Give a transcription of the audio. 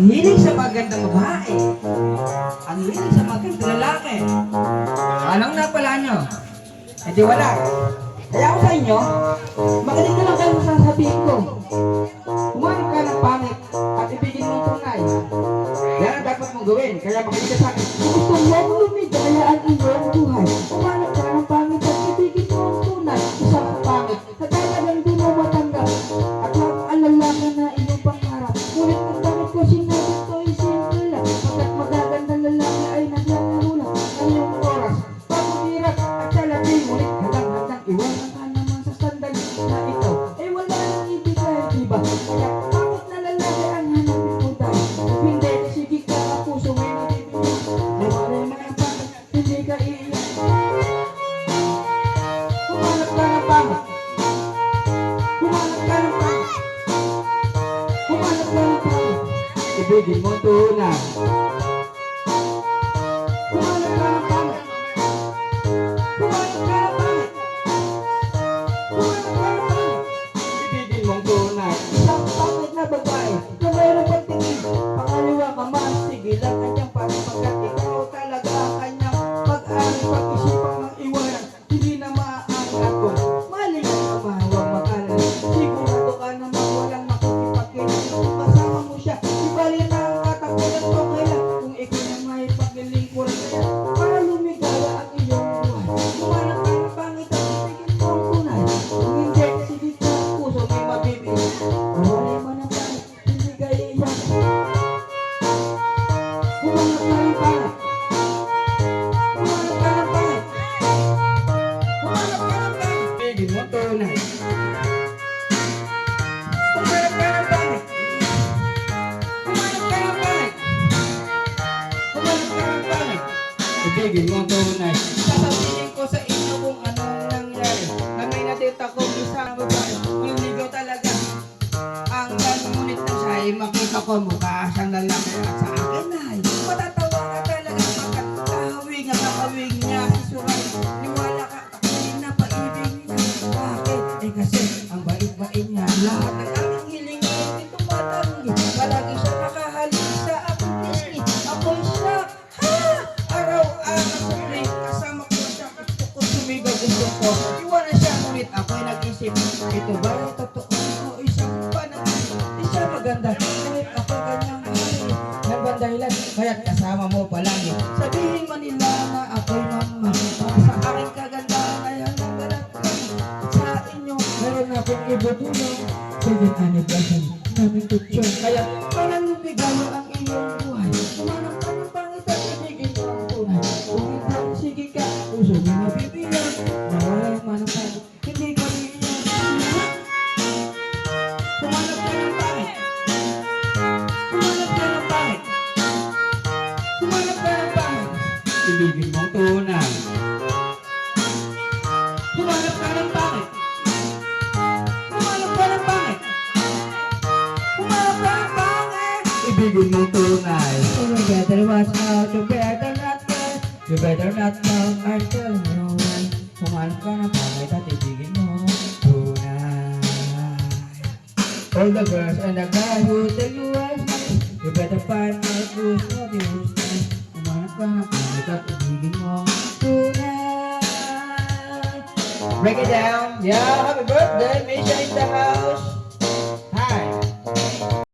Ang hilig sa magandang babae. Ang hilig sa magandang lalaki. Anong napala nyo? Eh di wala. Kaya ako sa inyo, magaling ka lang kayo sa sasabihin ko. Humanap ka ng pangit at ibigin mo tunay. Yan ang dapat mong gawin. Kaya makinig ka sa akin. Gusto mo lumigaya ang iyong buhay. Ka ng pangit. Ibigin mo ang tunay. Isang pangit na babae Ang tunay. Sasabihin ko sa inyo kung anong nangyari. Na may natita kong isang babae. Niligaw talaga. Ang ngunit na siya ay makita ko mukha siyang lalaki At sa Sumigaw gusto ko Iwanan siya ngunit ako'y nag-isip Ito ba ay totoo? O isang panaginip Di siya maganda ako'y kanyang mahal Yan ba dahilan Kaya't kasama mo palagi. Sabihin man nila na ako'y mama sa aking kagandahan ay hanggang balat lang Sa inyo. Meron akong ibutulong Pwedeng anniversary namin tutyon Kaya parang lumigayo ang iyong buhay. Umanap Humanap ka ng pangit. Humanap ka ng pangit. Humanap ka ng pangit. Ibigin mo ang tunay. You better watch out, you better not care. You better not talk, I'm telling you why. Humanap ka ng pangit at ibigin mo. All the girls and the guys who tell you I'm nice. You better find out who's ka ng pangit at ibigin mo tunay. Break it down. Yeah, happy birthday, Misha in the house.